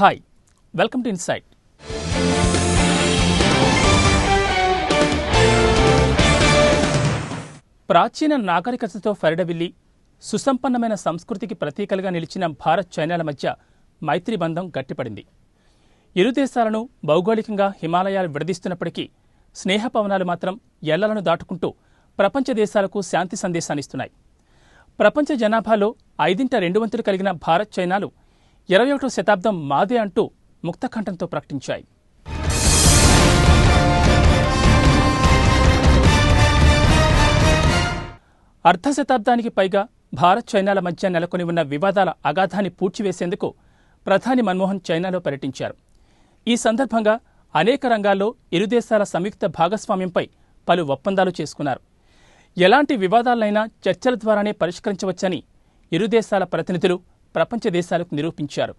Hi welcome to insight ప్రాచీన నాగరికతతో ఫెరడవిల్లి సుసంపన్నమైన సంస్కృతికి ప్రతీకలుగా నిలిచిన భారత్ చైనాల మధ్య మైత్రి బంధం గట్టిపడింది. ఇరు దేశాలను భౌగోళికంగా హిమాలయాలు విడదీస్తున్నప్పటికీ స్నేహ పవనాలు మాత్రం ఎల్లలను దాటుకుంటూ ప్రపంచ దేశాలకు శాంతి సందేశాన్నిస్తున్నాయి ప్రపంచ జనాభాలో ఐదింట రెండు వంతులు కలిగిన భారత్ చైనాలు ఇరవై ఒకటో శతాబ్దం మాదే అంటూ ముక్తఖండంతో ప్రకటించాయి. అర్ధ శతాబ్దానికి పైగా భారత్ చైనాల మధ్య నెలకొని ఉన్న వివాదాల అగాధాన్ని పూడ్చివేసేందుకు ప్రధాని మన్మోహన్ చైనాలో పర్యటించారు. ఈ సందర్భంగా అనేక రంగాల్లో ఇరు దేశాల సంయుక్త భాగస్వామ్యంపై పలు ఒప్పందాలు చేసుకున్నారు. ఎలాంటి వివాదాలైనా చర్చల ద్వారానే పరిష్కరించవచ్చని ఇరు దేశాల ప్రతినిధులు ప్రపంచ దేశాలకు నిరూపించారు.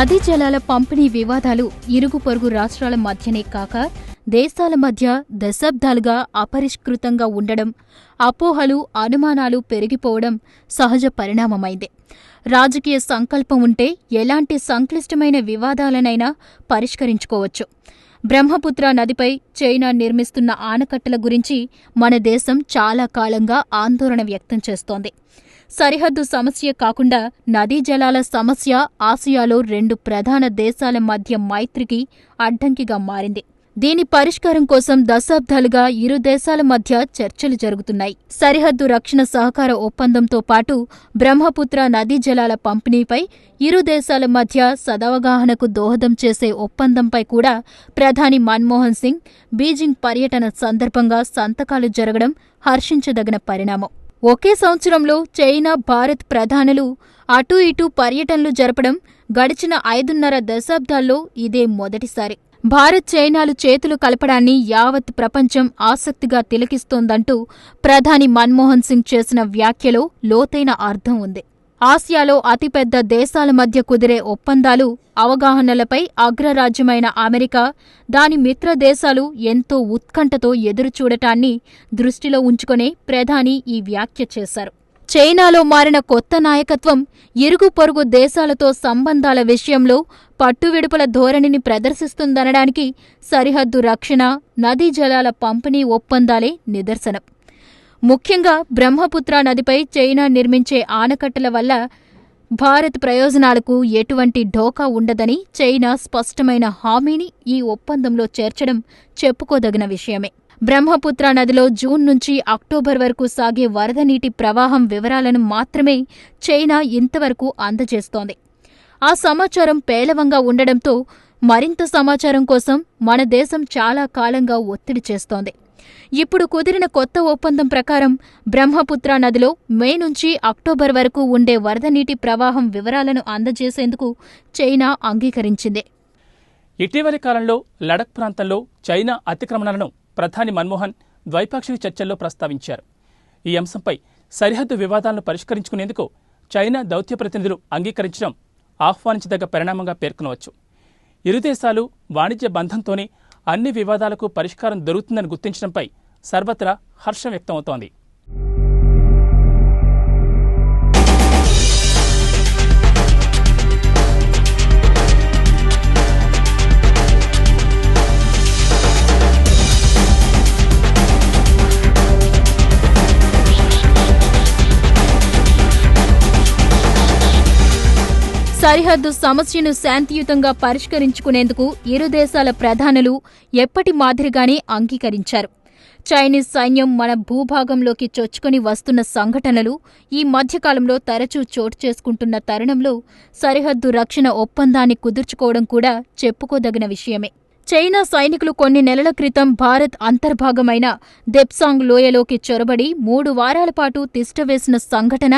నదీ జలాల పంపిణీ వివాదాలు ఇరుగు పొరుగు రాష్ట్రాల మధ్యనే కాక దేశాల మధ్య దశాబ్దాలుగా అపరిష్కృతంగా ఉండడం అపోహలు అనుమానాలు పెరిగిపోవడం సహజ పరిణామమైంది. రాజకీయ సంకల్పం ఉంటే ఎలాంటి సంక్లిష్టమైన వివాదాలనైనా పరిష్కరించుకోవచ్చు. బ్రహ్మపుత్ర నదిపై చైనా నిర్మిస్తున్న ఆనకట్టల గురించి మన దేశం చాలా కాలంగా ఆందోళన వ్యక్తం చేస్తోంది. సరిహద్దు సమస్య కాకుండా నదీ జలాల సమస్య ఆసియాలో రెండు ప్రధాన దేశాల మధ్య మైత్రికి అడ్డంకిగా మారింది. దీని పరిష్కారం కోసం దశాబ్దాలుగా ఇరు దేశాల మధ్య చర్చలు జరుగుతున్నాయి. సరిహద్దు రక్షణ సహకార ఒప్పందంతో పాటు బ్రహ్మపుత్ర నదీ జలాల పంపిణీపై ఇరు దేశాల మధ్య సదవగాహనకు దోహదం చేసే ఒప్పందంపై కూడా ప్రధాని మన్మోహన్ సింగ్ బీజింగ్ పర్యటన సందర్భంగా సంతకాలు జరగడం హర్షించదగిన పరిణామం. ఒకే సంవత్సరంలో చైనా భారత్ ప్రధానులు అటూ ఇటూ పర్యటనలు జరపడం గడిచిన ఐదున్నర దశాబ్దాల్లో ఇదే మొదటిసారి. భారత్ చైనాలు చేతులు కలపడాన్ని యావత్ ప్రపంచం ఆసక్తిగా తిలకిస్తోందంటూ ప్రధాని మన్మోహన్ సింగ్ చేసిన వ్యాఖ్యలో లోతైన అర్థం ఉంది. ఆసియాలో అతిపెద్ద దేశాల మధ్య కుదిరే ఒప్పందాలు అవగాహనలపై అగ్రరాజ్యమైన అమెరికా దాని మిత్ర దేశాలు ఎంతో ఉత్కంఠతో ఎదురుచూడటాన్ని దృష్టిలో ఉంచుకునే ప్రధాని ఈ వ్యాఖ్య చేశారు. చైనాలో మారిన కొత్త నాయకత్వం ఇరుగు పొరుగు దేశాలతో సంబంధాల విషయంలో పట్టువిడుపుల ధోరణిని ప్రదర్శిస్తుందనడానికి సరిహద్దు రక్షణ నదీ జలాల పంపిణీ ఒప్పందాలే నిదర్శనం. ముఖ్యంగా బ్రహ్మపుత్ర నదిపై చైనా నిర్మించే ఆనకట్టల వల్ల భారత్ ప్రయోజనాలకు ఎటువంటి ఢోకా ఉండదని చైనా స్పష్టమైన హామీని ఈ ఒప్పందంలో చేర్చడం చెప్పుకోదగిన విషయమే. బ్రహ్మపుత్ర నదిలో జూన్ నుంచి అక్టోబర్ వరకు సాగే వరద నీటి ప్రవాహం వివరాలను మాత్రమే చైనా ఇంతవరకు అందజేస్తోంది. ఆ సమాచారం పేలవంగా ఉండడంతో మరింత సమాచారం కోసం మన దేశం చాలా కాలంగా ఒత్తిడి చేస్తోంది. ఇప్పుడు కుదిరిన కొత్త ఒప్పందం ప్రకారం బ్రహ్మపుత్ర నదిలో మే నుంచి అక్టోబర్ వరకు ఉండే వరద నీటి ప్రవాహం వివరాలను అందజేసేందుకు చైనా అంగీకరించింది. ఇటీవలి కాలంలో లడక్ ప్రాంతంలో చైనా అతిక్రమణలను ప్రధాని మన్మోహన్ ద్వైపాక్షిక చర్చల్లో ప్రస్తావించారు. ఈ అంశంపై సరిహద్దు వివాదాలను పరిష్కరించుకునేందుకు చైనా దౌత్య ప్రతినిధులు అంగీకరించడం ఆహ్వానించదగ్గ పరిణామంగా పేర్కొనవచ్చు. ఇరు దేశాలు వాణిజ్య బంధంతోనే అన్ని వివాదాలకు పరిష్కారం దొరుకుతుందని గుర్తించడంపై సర్వత్రా హర్షం వ్యక్తమవుతోంది. సరిహద్దు సమస్యను శాంతియుతంగా పరిష్కరించుకునేందుకు ఇరు దేశాల ప్రధానులు ఎప్పటి మాదిరిగానే అంగీకరించారు. చైనీస్ సైన్యం మన భూభాగంలోకి చొచ్చుకొని వస్తున్న సంఘటనలు ఈ మధ్యకాలంలో తరచూ చోటు చేసుకుంటున్న తరుణంలో సరిహద్దు రక్షణ ఒప్పందాన్ని కుదుర్చుకోవడం కూడా చెప్పుకోదగిన విషయమే. చైనా సైనికులు కొన్ని నెలల క్రితం భారత్ అంతర్భాగమైన దెప్సాంగ్ లోయలోకి చొరబడి మూడు వారాల పాటు తిష్టవేసిన సంఘటన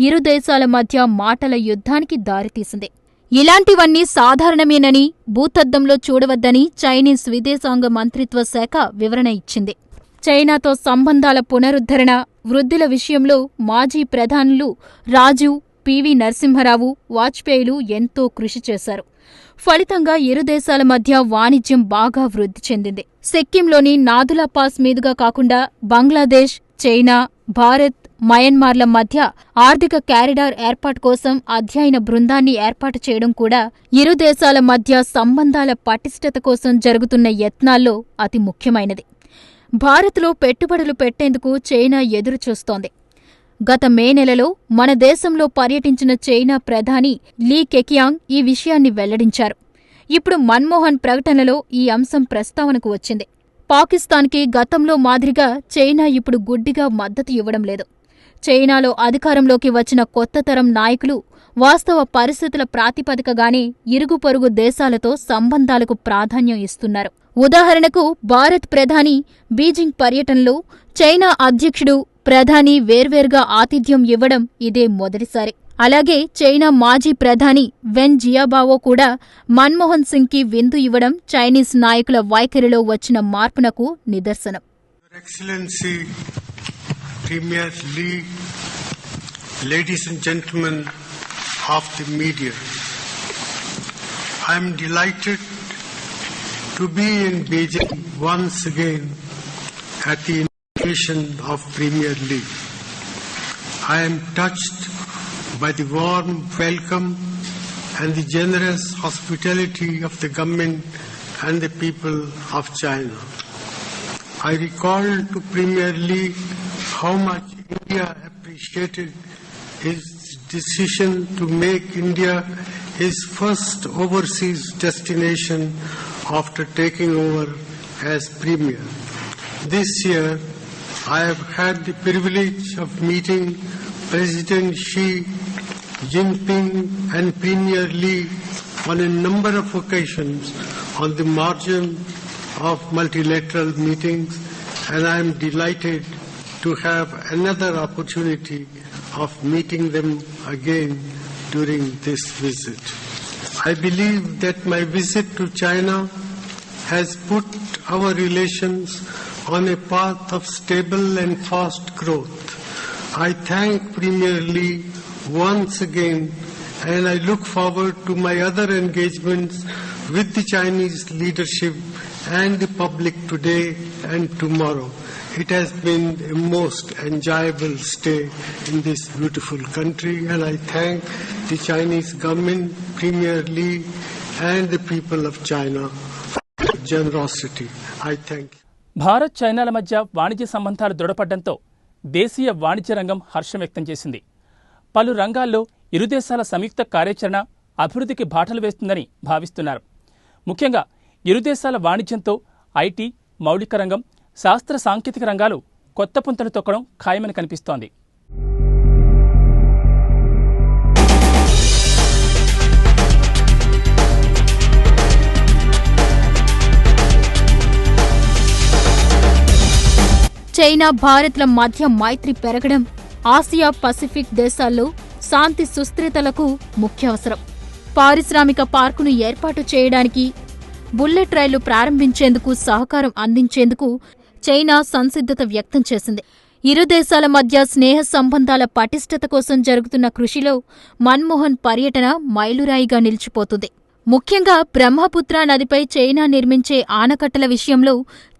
ఇరు దేశాల మధ్య మాటల యుద్ధానికి దారితీసింది. ఇలాంటివన్నీ సాధారణమేనని భూతద్దంలో చూడవద్దని చైనీస్ విదేశాంగ మంత్రిత్వ శాఖ వివరణ ఇచ్చింది. చైనాతో సంబంధాల పునరుద్ధరణ వృద్ధుల విషయంలో మాజీ ప్రధానులు రాజీవ్ పివి నరసింహరావు వాజ్పేయిలు ఎంతో కృషి చేశారు. ఫలితంగా ఇరు దేశాల మధ్య వాణిజ్యం బాగా వృద్ధి చెందింది. సిక్కింలోని నాదులా పాస్ మీదుగా కాకుండా బంగ్లాదేశ్ చైనా భారత్ మయన్మార్ల మధ్య ఆర్థిక క్యారిడార్ ఏర్పాటు కోసం అధ్యయన బృందాన్ని ఏర్పాటు చేయడం కూడా ఇరు దేశాల మధ్య సంబంధాల పటిష్టత కోసం జరుగుతున్న యత్నాల్లో అతి ముఖ్యమైనది. భారత్లో పెట్టుబడులు పెట్టేందుకు చైనా ఎదురుచూస్తోంది. గత మే నెలలో మన దేశంలో పర్యటించిన చైనా ప్రధాని లీ కెకియాంగ్ ఈ విషయాన్ని వెల్లడించారు. ఇప్పుడు మన్మోహన్ ప్రకటనలో ఈ అంశం ప్రస్తావనకు వచ్చింది. పాకిస్తాన్కి గతంలో మాదిరిగా చైనా ఇప్పుడు గుడ్డిగా మద్దతు ఇవ్వడం లేదు. చైనాలో అధికారంలోకి వచ్చిన కొత్త తరం నాయకులు వాస్తవ పరిస్థితుల ప్రాతిపదికగానే ఇరుగు పొరుగు దేశాలతో సంబంధాలకు ప్రాధాన్యం ఇస్తున్నారు. ఉదాహరణకు భారత్ ప్రధాని బీజింగ్ పర్యటనలో చైనా అధ్యక్షుడు ప్రధాని వేర్వేరుగా ఆతిథ్యం ఇవ్వడం ఇదే మొదటిసారి. అలాగే చైనా మాజీ ప్రధాని వెన్ జియాబావో కూడా మన్మోహన్ సింగ్కి విందు ఇవ్వడం చైనీస్ నాయకుల వైఖరిలో వచ్చిన మార్పునకు నిదర్శనం. Of Premier Lee. I am touched by the warm welcome and the generous hospitality of the government and the people of China. I recall to Premier Lee how much India appreciated his decision to make India his first overseas destination after taking over as Premier. This year, I have had the privilege of meeting President Xi Jinping and Premier Li on a number of occasions on the margin of multilateral meetings, and I am delighted to have another opportunity of meeting them again during this visit. I believe that my visit to China has put our relations on a path of stable and fast growth. I thank Premier Lee once again and I look forward to my other engagements with the Chinese leadership and the public today and tomorrow. It has been a most enjoyable stay in this beautiful country and I thank the Chinese government, Premier Lee and the people of China for generosity. I thank you. Bharat చైనాల మధ్య వాణిజ్య సంబంధాలు దృఢపడ్డంతో దేశీయ వాణిజ్య రంగం హర్షం వ్యక్తం చేసింది. పలు రంగాల్లో ఇరు దేశాల సంయుక్త కార్యాచరణ అభివృద్ధికి బాటలు వేస్తుందని భావిస్తున్నారు. ముఖ్యంగా ఇరు దేశాల వాణిజ్యంతో ఐటీ మౌలిక రంగం శాస్త్ర సాంకేతిక రంగాలు కొత్త పుంతలు తొక్కడం ఖాయమని కనిపిస్తోంది. చైనా భారత్ల మధ్య మైత్రి పెరగడం ఆసియా పసిఫిక్ దేశాల్లో శాంతి సుస్థిరతలకు ముఖ్య అవసరం పారిశ్రామిక పార్కును ఏర్పాటు చేయడానికి బుల్లెట్ రైళ్ళు ప్రారంభించేందుకు సహకారం అందించేందుకు చైనా సంసిద్ధత వ్యక్తం చేసింది. ఇరు దేశాల మధ్య స్నేహ సంబంధాల పటిష్టత కోసం జరుగుతున్న కృషిలో మన్మోహన్ పర్యటన మైలురాయిగా నిలిచిపోతుంది. ముఖ్యంగా బ్రహ్మపుత్ర నదిపై చైనా నిర్మించే ఆనకట్టల విషయంలో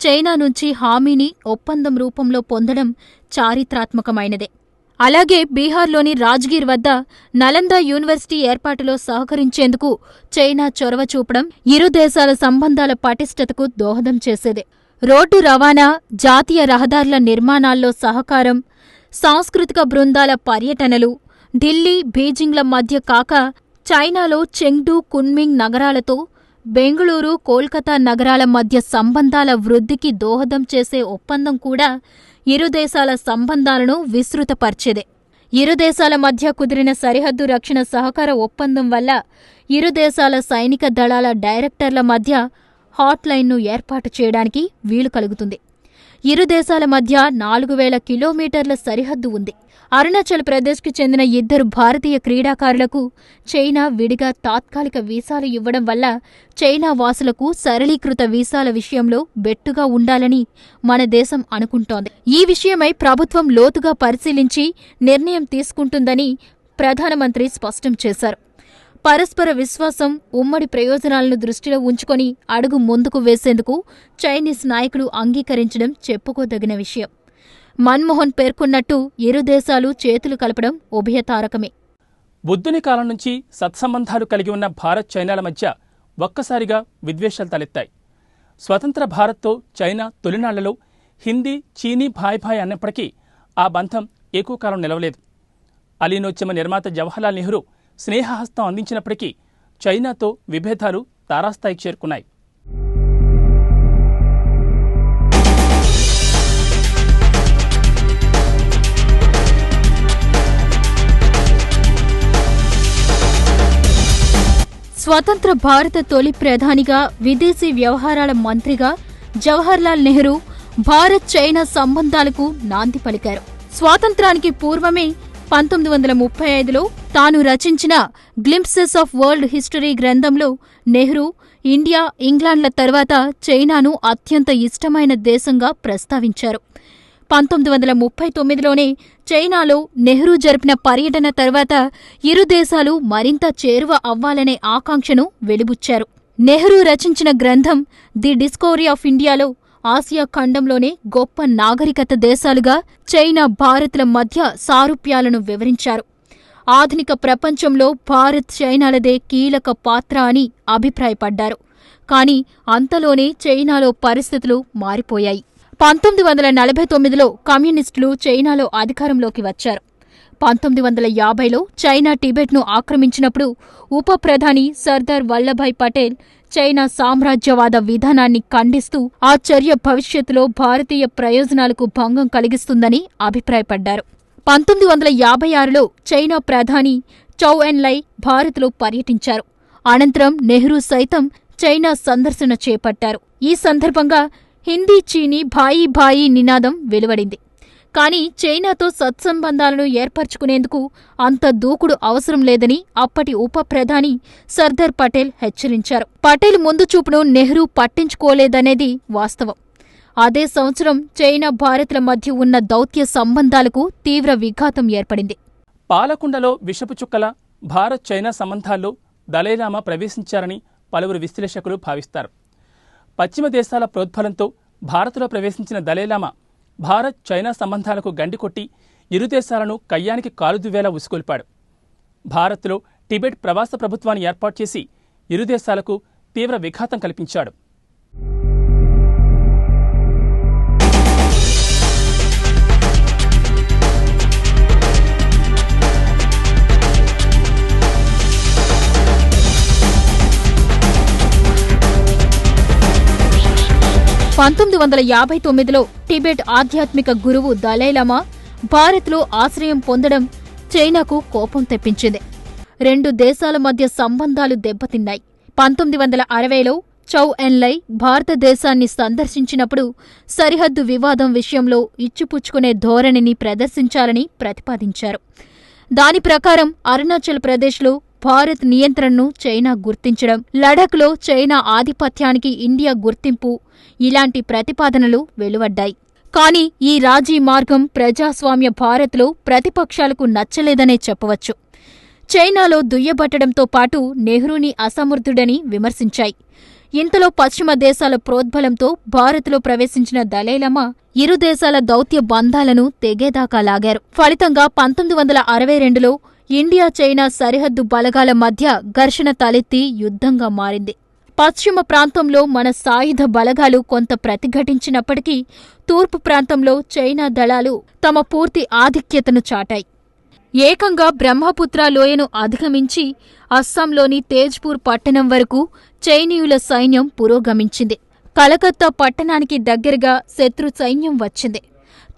చైనా నుంచి హామీని ఒప్పందం రూపంలో పొందడం చారిత్రాత్మకమైనదే. అలాగే బీహార్లోని రాజ్గీర్ వద్ద నలంద యూనివర్సిటీ ఏర్పాటులో సహకరించేందుకు చైనా చొరవ చూపడం ఇరు దేశాల సంబంధాల పటిష్టతకు దోహదం చేసేదే. రోడ్డు రవాణా జాతీయ రహదారుల నిర్మాణాల్లో సహకారం సాంస్కృతిక బృందాల పర్యటనలు ఢిల్లీ బీజింగ్ల మధ్య కాక చైనాలో చెంగ్డు కున్మింగ్ నగరాలతో బెంగళూరు కోల్కతా నగరాల మధ్య సంబంధాల వృద్ధికి దోహదం చేసే ఒప్పందం కూడా ఇరు దేశాల సంబంధాలను విస్తృతపర్చేదే. ఇరు దేశాల మధ్య కుదిరిన సరిహద్దు రక్షణ సహకార ఒప్పందం వల్ల ఇరు దేశాల సైనిక దళాల డైరెక్టర్ల మధ్య హాట్లైన్ను ఏర్పాటు చేయడానికి వీలు కలుగుతుంది. ఇరు దేశాల మధ్య నాలుగు వేల కిలోమీటర్ల సరిహద్దు ఉంది. అరుణాచల్ ప్రదేశ్కి చెందిన ఇద్దరు భారతీయ క్రీడాకారులకు చైనా విడిగా తాత్కాలిక వీసాలు ఇవ్వడం వల్ల చైనా వాసులకు సరళీకృత వీసాల విషయంలో బెట్టుగా ఉండాలని మన దేశం అనుకుంటోంది. ఈ విషయమై ప్రభుత్వం లోతుగా పరిశీలించి నిర్ణయం తీసుకుంటుందని ప్రధానమంత్రి స్పష్టం చేశారు. పరస్పర విశ్వాసం ఉమ్మడి ప్రయోజనాలను దృష్టిలో ఉంచుకొని అడుగు ముందుకు వేసేందుకు చైనీస్ నాయకులు అంగీకరించడం చెప్పుకోదగిన విషయం. మన్మోహన్ పేర్కొన్నట్టు ఇరు దేశాలు చేతులు కలపడం ఉభయతారకమే బుద్ధుని కాలం నుంచి సత్సంబంధాలు కలిగి ఉన్న భారత్ చైనాల మధ్య ఒక్కసారిగా విద్వేషాలు తలెత్తాయి. స్వతంత్ర భారత్తో చైనా తొలినాళ్ళలో హిందీ చీనీ భాయ్ భాయ్ అన్నప్పటికీ ఆ బంధం ఎక్కువ కాలం నిలవలేదు. అలీనోద్యమ నిర్మాత జవహర్లాల్ నెహ్రూ స్నేహహస్తం అందించినప్పటికీ చైనాతో విభేదాలు తారాస్థాయికి చేరుకున్నాయి. స్వతంత్ర భారత తొలి ప్రధానిగా విదేశీ వ్యవహారాల మంత్రిగా జవహర్లాల్ నెహ్రూ భారత్ చైనా సంబంధాలకు నాంది పలికారు. స్వాతంత్రానికి పూర్వమే పంతొమ్మిది వందల ముప్పై ఐదులో తాను రచించిన గ్లింప్సెస్ ఆఫ్ వరల్డ్ హిస్టరీ గ్రంథంలో నెహ్రూ ఇండియా ఇంగ్లాండ్ల తర్వాత చైనాను అత్యంత ఇష్టమైన దేశంగా ప్రస్తావించారు. పంతొమ్మిది వందల ముప్పై తొమ్మిదిలోనే చైనాలో నెహ్రూ జరిపిన పర్యటన తర్వాత ఇరు దేశాలు మరింత చేరువ అవ్వాలనే ఆకాంక్షను వెలిబుచ్చారు. నెహ్రూ రచించిన గ్రంథం ది డిస్కవరీ ఆఫ్ ఇండియాలో ఆసియా ఖండంలోనే గొప్ప నాగరికత దేశాలుగా చైనా భారత్ల మధ్య సారూప్యాలను వివరించారు. ఆధునిక ప్రపంచంలో భారత్ చైనాలదే కీలక పాత్ర అని అభిప్రాయపడ్డారు. కానీ అంతలోనే చైనాలో పరిస్థితులు మారిపోయాయి. పంతొమ్మిది వందల నలభై తొమ్మిదిలో కమ్యూనిస్టులు చైనాలో అధికారంలోకి వచ్చారు. పంతొమ్మిది వందల యాభైలో చైనా టిబెట్ను ఆక్రమించినప్పుడు ఉప ప్రధాని సర్దార్ వల్లభాయ్ పటేల్ చైనా సామ్రాజ్యవాద విధానాన్ని ఖండిస్తూ ఆ చర్య భవిష్యత్తులో భారతీయ ప్రయోజనాలకు భంగం కలిగిస్తుందని అభిప్రాయపడ్డారు. పంతొమ్మిది వందల యాభై ఆరులో చైనా ప్రధాని చౌ ఎన్ లై భారత్లో పర్యటించారు. అనంతరం నెహ్రూ సైతం చైనా సందర్శన చేపట్టారు. ఈ సందర్భంగా హిందీ చీనీ భాయి భాయి నినాదం వెలువడింది. కానీ చైనాతో సత్సంబంధాలను ఏర్పరచుకునేందుకు అంత దూకుడు అవసరం లేదని అప్పటి ఉప ప్రధాని సర్దార్ పటేల్ హెచ్చరించారు. పటేల్ ముందు చూపును నెహ్రూ పట్టించుకోలేదనేది వాస్తవం. అదే సంవత్సరం చైనా భారత్ల మధ్య ఉన్న దౌత్య సంబంధాలకు తీవ్ర విఘాతం ఏర్పడింది. పాలకుండలో విషపు చుక్కల భారత్ చైనా సంబంధాల్లో దలైలామా ప్రవేశించారని పలువురు విశ్లేషకులు భావిస్తారు. పశ్చిమ దేశాల ప్రోద్బలంతో భారత్లో ప్రవేశించిన దలైలామా భారత్ చైనా సంబంధాలకు గండికొట్టి ఇరు దేశాలను కయ్యానికి కాలుదువేలా ఉసుకొల్పాడు. భారత్లో టిబెట్ ప్రవాస ప్రభుత్వాన్ని ఏర్పాటు చేసి ఇరు దేశాలకు తీవ్ర విఘాతం కల్పించాడు. పంతొమ్మిది వందల యాభై తొమ్మిదిలో టిబెట్ ఆధ్యాత్మిక గురువు దలైలామా భారత్లో ఆశ్రయం పొందడం చైనాకు కోపం తెప్పించింది. రెండు దేశాల మధ్య సంబంధాలు దెబ్బతిన్నాయి. పంతొమ్మిది వందల అరవైలో చౌ ఎన్లై భారతదేశాన్ని సందర్శించినప్పుడు సరిహద్దు వివాదం విషయంలో ఇచ్చిపుచ్చుకునే ధోరణిని ప్రదర్శించాలని ప్రతిపాదించారు. దాని ప్రకారం అరుణాచల్ ప్రదేశ్లో భారత్ నియంత్రణను చైనా గుర్తించడం లడఖ్లో చైనా ఆధిపత్యానికి ఇండియా గుర్తింపు ఇలాంటి ప్రతిపాదనలు వెలువడ్డాయి. కాని ఈ రాజీ మార్గం ప్రజాస్వామ్య భారత్లో ప్రతిపక్షాలకు నచ్చలేదనే చెప్పవచ్చు. చైనాలో దుయ్యబట్టడంతో పాటు నెహ్రూని అసమర్థుడని విమర్శించాయి. ఇంతలో పశ్చిమ దేశాల ప్రోద్బలంతో భారత్లో ప్రవేశించిన దలైలమా ఇరు దేశాల దౌత్య బంధాలను తెగేదాకా లాగారు. ఫలితంగా పంతొమ్మిది వందల అరవై రెండులో ఇండియా చైనా సరిహద్దు బలగాల మధ్య ఘర్షణ తలెత్తి యుద్ధంగా మారింది. పశ్చిమ ప్రాంతంలో మన సాయుధ బలగాలు కొంత ప్రతిఘటించినప్పటికీ తూర్పు ప్రాంతంలో చైనా దళాలు తమ పూర్తి ఆధిక్యతను చాటాయి. ఏకంగా బ్రహ్మపుత్ర లోయను అధిగమించి అస్సాంలోని తేజ్పూర్ పట్టణం వరకు చైనీయుల సైన్యం పురోగమించింది. కలకత్తా పట్టణానికి దగ్గరగా శత్రు సైన్యం వచ్చింది.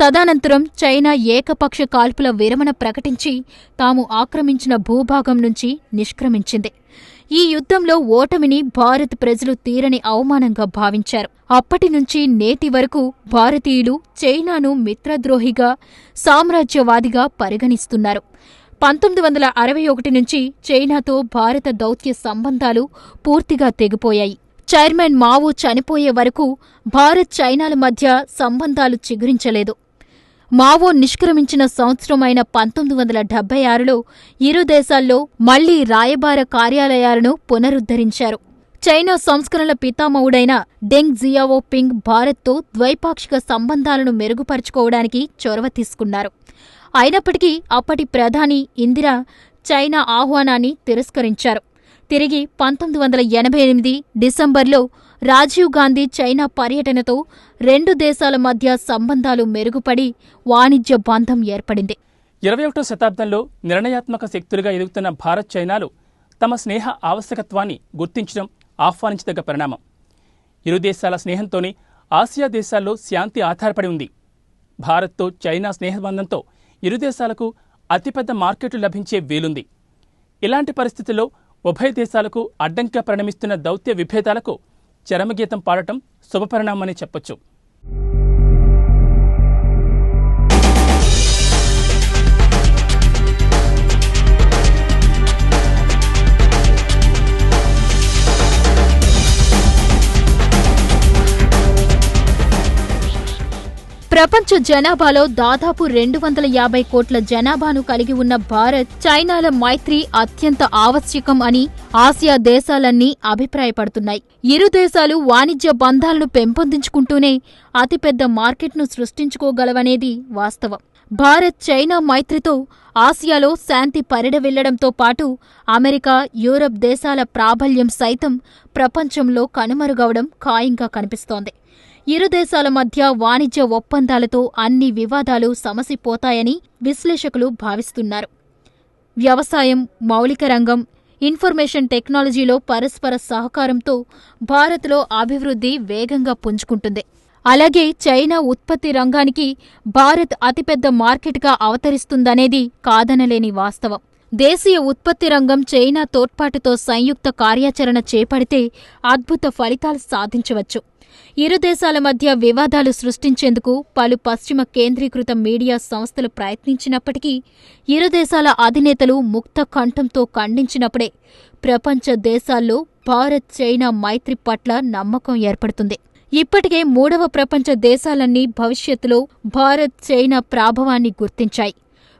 తదనంతరం చైనా ఏకపక్ష కాల్పుల విరమణ ప్రకటించి తాము ఆక్రమించిన భూభాగం నుంచి నిష్క్రమించింది. ఈ యుద్ధంలో ఓటమిని భారత్ ప్రజలు తీరని అవమానంగా భావించారు. అప్పటి నుంచి నేటి వరకు భారతీయులు చైనాను మిత్రద్రోహిగా సామ్రాజ్యవాదిగా పరిగణిస్తున్నారు. పంతొమ్మిది వందల అరవై ఒకటి నుంచి చైనాతో భారత దౌత్య సంబంధాలు పూర్తిగా తెగిపోయాయి. చైర్మన్ మావో చనిపోయే వరకు భారత్ చైనాల మధ్య సంబంధాలు చిగురించలేదు. మావో నిష్క్రమించిన సంవత్సరమైన పంతొమ్మిది వందల డెబ్బై ఆరులో ఇరు దేశాల్లో మళ్ళీ రాయబార కార్యాలయాలను పునరుద్ధరించారు. చైనా సంస్కరణల పితామహుడైన డెంగ్ జియావో పింగ్ భారత్తో ద్వైపాక్షిక సంబంధాలను మెరుగుపరుచుకోవడానికి చొరవ తీసుకున్నారు. అయినప్పటికీ అప్పటి ప్రధాని ఇందిరా చైనా ఆహ్వానాన్ని తిరస్కరించారు. తిరిగి పంతొమ్మిది వందల ఎనభై ఎనిమిది డిసెంబర్లో రాజీవ్ గాంధీ చైనా పర్యటనతో రెండు దేశాల మధ్య సంబంధాలు మెరుగుపడి వాణిజ్య బంధం ఏర్పడింది. ఇరవై ఒకటో శతాబ్దంలో నిర్ణయాత్మక శక్తులుగా ఎదుగుతున్న భారత్ చైనాలు తమ స్నేహ ఆవశ్యకత్వాన్ని గుర్తించడం ఆహ్వానించదగ్గ పరిణామం. ఇరు దేశాల స్నేహంతోనే ఆసియా దేశాల్లో శాంతి ఆధారపడి ఉంది. భారత్తో చైనా స్నేహబంధంతో ఇరు దేశాలకు అతిపెద్ద మార్కెట్లు లభించే వీలుంది. ఇలాంటి పరిస్థితుల్లో ఉభయ దేశాలకు అడ్డంకిగా పరిణమిస్తున్న దౌత్య విభేదాలకు చరమగీతం పాడటం శుభపరిణామని చెప్పొచ్చు. ప్రపంచ జనాభాలో దాదాపు రెండు వందల యాభై కోట్ల జనాభాను కలిగి ఉన్న భారత్ చైనాల మైత్రి అత్యంత ఆవశ్యకం అని ఆసియా దేశాలన్నీ అభిప్రాయపడుతున్నాయి. ఇరు దేశాలు వాణిజ్య బంధాలను పెంపొందించుకుంటూనే అతిపెద్ద మార్కెట్ను సృష్టించుకోగలవనేది వాస్తవం. భారత్ చైనా మైత్రితో ఆసియాలో శాంతి పరిడవెళ్ళడంతో పాటు అమెరికా యూరప్ దేశాల ప్రాబల్యం సైతం ప్రపంచంలో కనుమరుగవడం ఖాయంగా కనిపిస్తోంది. ఇరు దేశాల మధ్య వాణిజ్య ఒప్పందాలతో అన్ని వివాదాలు సమసిపోతాయని విశ్లేషకులు భావిస్తున్నారు. వ్యవసాయం మౌలిక రంగం ఇన్ఫర్మేషన్ టెక్నాలజీలో పరస్పర సహకారంతో భారత్లో అభివృద్ధి వేగంగా పుంజుకుంటుంది. అలాగే చైనా ఉత్పత్తి రంగానికి భారత్ అతిపెద్ద మార్కెట్గా అవతరిస్తుందనేది కాదనలేని వాస్తవం. దేశీయ ఉత్పత్తి రంగం చైనా తోడ్పాటుతో సంయుక్త కార్యాచరణ చేపడితే అద్భుత ఫలితాలు సాధించవచ్చు. ఇరు దేశాల మధ్య వివాదాలు సృష్టించేందుకు పలు పశ్చిమ కేంద్రీకృత మీడియా సంస్థలు ప్రయత్నించినప్పటికీ ఇరు దేశాల అధినేతలు ముక్త కంఠంతో ఖండించినప్పుడే ప్రపంచ దేశాల్లో భారత్ చైనా మైత్రి పట్ల నమ్మకం ఏర్పడుతుంది. ఇప్పటికే మూడవ ప్రపంచ దేశాలన్నీ భవిష్యత్తులో భారత్ చైనా ప్రాభవాన్ని గుర్తించాయి.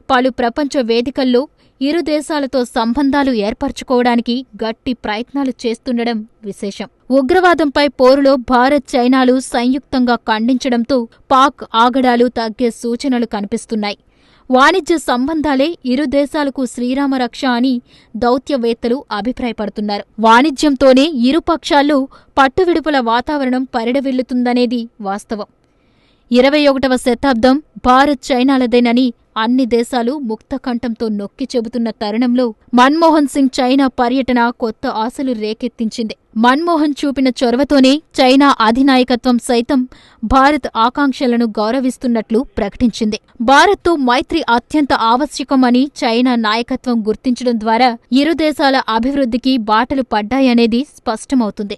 పలు ప్రపంచ వేదికల్లో ఇరు దేశాలతో సంబంధాలు ఏర్పరచుకోవడానికి గట్టి ప్రయత్నాలు చేస్తుండడం విశేషం. ఉగ్రవాదంపై పోరులో భారత్ చైనాలు సంయుక్తంగా ఖండించడంతో పాక్ ఆగడాలు తగ్గే సూచనలు కనిపిస్తున్నాయి. వాణిజ్య సంబంధాలే ఇరు దేశాలకు శ్రీరామరక్ష అని దౌత్యవేత్తలు అభిప్రాయపడుతున్నారు. వాణిజ్యంతోనే ఇరు పక్షాల్లో పట్టువిడుపుల వాతావరణం పరిడవిల్లుతుందనేది వాస్తవం. ఇరవై ఒకటవ శతాబ్దం భారత్ చైనాలదేనని అన్ని దేశాలు ముక్తకంఠంతో నొక్కి చెబుతున్న తరుణంలో మన్మోహన్ సింగ్ చైనా పర్యటన కొత్త ఆశలు రేకెత్తించింది. మన్మోహన్ చూపిన చొరవతోనే చైనా అధినాయకత్వం సైతం భారత్ ఆకాంక్షలను గౌరవిస్తున్నట్లు ప్రకటించింది. భారత్తో మైత్రి అత్యంత ఆవశ్యకమని చైనా నాయకత్వం గుర్తించడం ద్వారా ఇరు దేశాల అభివృద్ధికి బాటలు పడ్డాయనేది స్పష్టమవుతుంది.